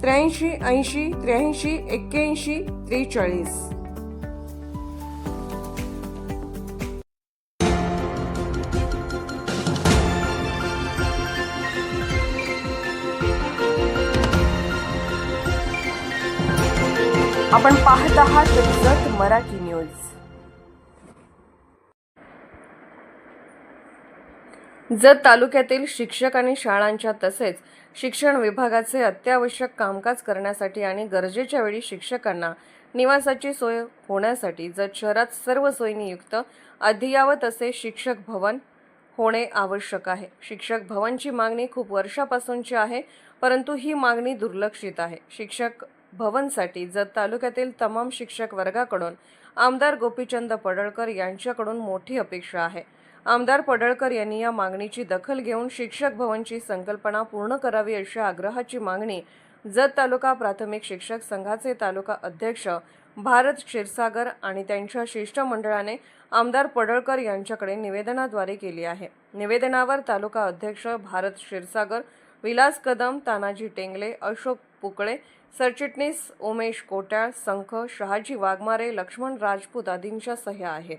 त्र्याऐंशी ऐंशी त्र्याऐंशी एक्क्याऐंशी त्रेचाळीस. आपण पाहत आहात सत मराठी न्यूज. जत तालुक्यातील शिक्षक आणि शाळांच्या तसेच शिक्षण विभागाचे अत्यावश्यक कामकाज करण्यासाठी आणि गरजेच्या वेळी शिक्षकांना निवासाची सोय होण्यासाठी जत शहरात सर्व सोयीनियुक्त अद्ययावत असे शिक्षक भवन होणे आवश्यक आहे. शिक्षक भवनची मागणी खूप वर्षापासूनची आहे परंतु ही मागणी दुर्लक्षित आहे. शिक्षक भवनसाठी जत तालुक्यातील तमाम शिक्षक वर्गाकडून आमदार गोपीचंद पडळकर यांच्याकडून मोठी अपेक्षा आहे. आमदार पडळकर यांनी या मागणीची दखल घेऊन शिक्षक भवनची संकल्पना पूर्ण करावी अशी आग्रहाची मागणी जत तालुका प्राथमिक शिक्षक संघाचे तालुका अध्यक्ष भारत क्षीरसागर आणि त्यांच्या शिष्टमंडळाने आमदार पडळकर यांच्याकडे निवेदनाद्वारे केली आहे. निवेदनावर तालुका अध्यक्ष भारत क्षीरसागर विलास कदम तानाजी टेंगले अशोक पुकळे सरचिटणीस उमेश कोट्याळ संख शहाजी वाघमारे लक्ष्मण राजपूत आदींच्या सह्या आहेत.